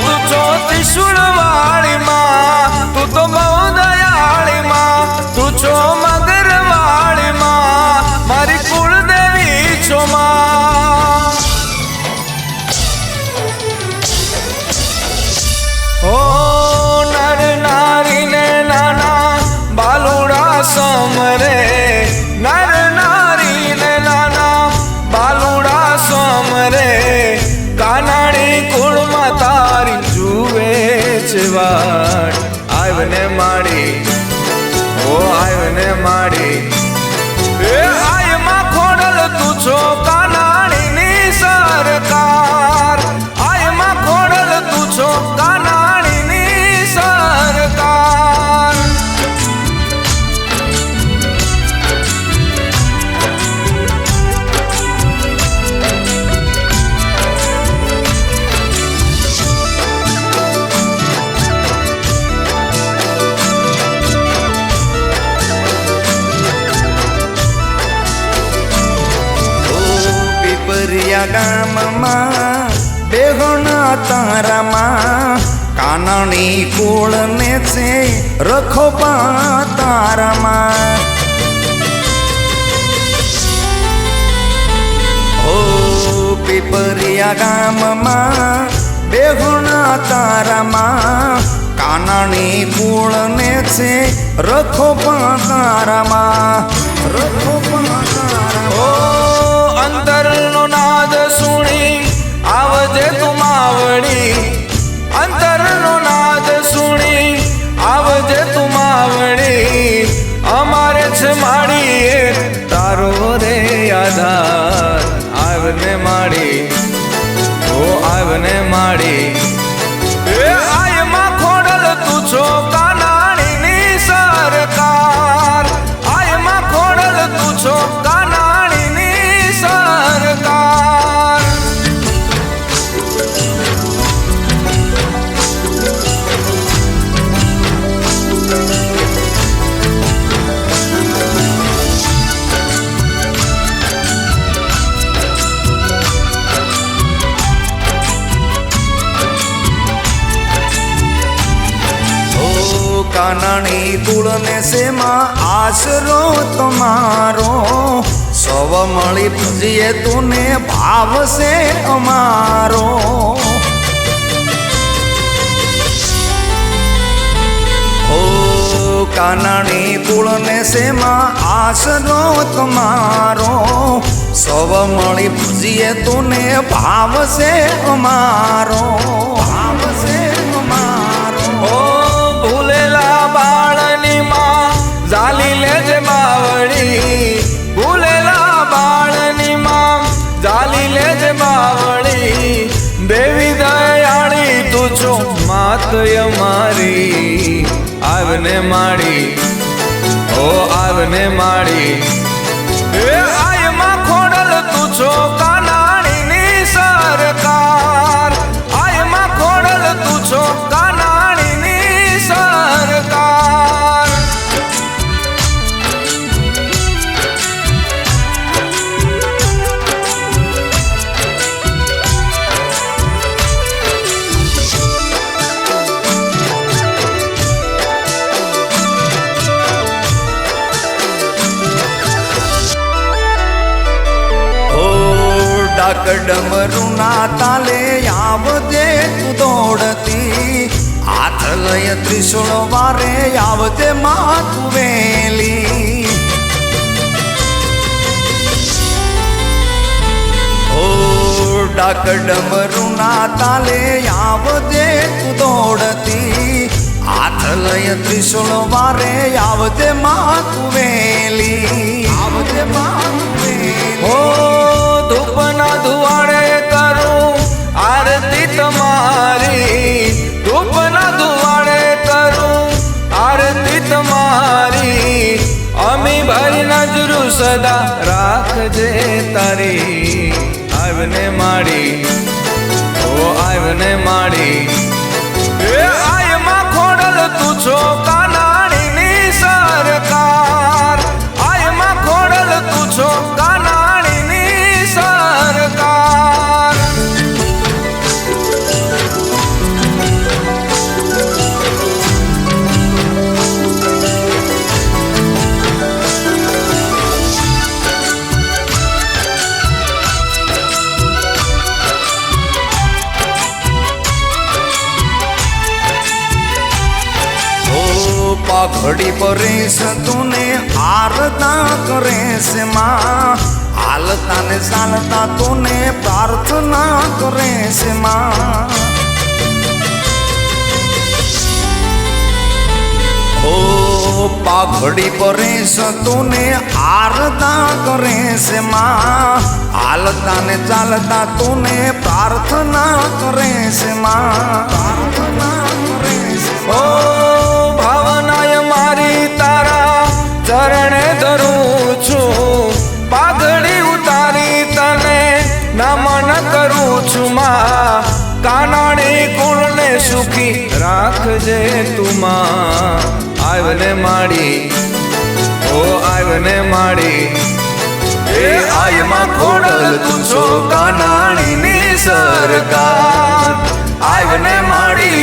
તું છો ત્રિશુળ વાળી માં તું તો પીપરિયા ગામમાં બેહણા તારામાં, કાનણી કુળને છે રખોપા તારામાં. હો, પીપરિયા ગામમાં બેહણા તારામાં, કાનણી કુળને છે રખોપા તારામાં. રખો પા ઓ અંતરનો નાદ સુણી આવજે તું માવડી. અંતરનો કાનણી તુળને સેમાં આશરો તમારો? સવ મળી પૂજીએ તુને ભાવ છે અમારો કાનણી કુળને સેમાં આશરો તમારો? સવ મળી પૂજીએ તુને ભાવ છે અમારો. મારી આવને માડી ઓ આવને માડી એ આયમાં ખોડલ તું છો? ડમરુના તાલે આવજે તું દોડતી. હાથ લય ત્રિશુળ વારે આવજે માથું વેલી. ડાક ડમરુના તાલે આવજે તું દોડતી. હાથ લય ત્રિશુળ વારે આવજે માથું વેલી. આવજે માથું નજરું સદા રાખજે તારી. આવને માડી. ઓ આવને માડી. પાઘડી પરેશ તુને આરતા કરે છે માં. હાલતા ને ચાલતા તુને પ્રાર્થના કરે છે માં. ઓ પાઘડી પરેશ તુને આરતા કરે છે માં. હાલતા ને ચાલતા તુને પ્રાર્થના કરે છે માં. પ્રાર્થના કરે છે ઓ તું માં આવને માડી, ઓ આવને માડી. એ આયમાં ખોડલ તું છો કાનાણીની સરકાર. આવને માડી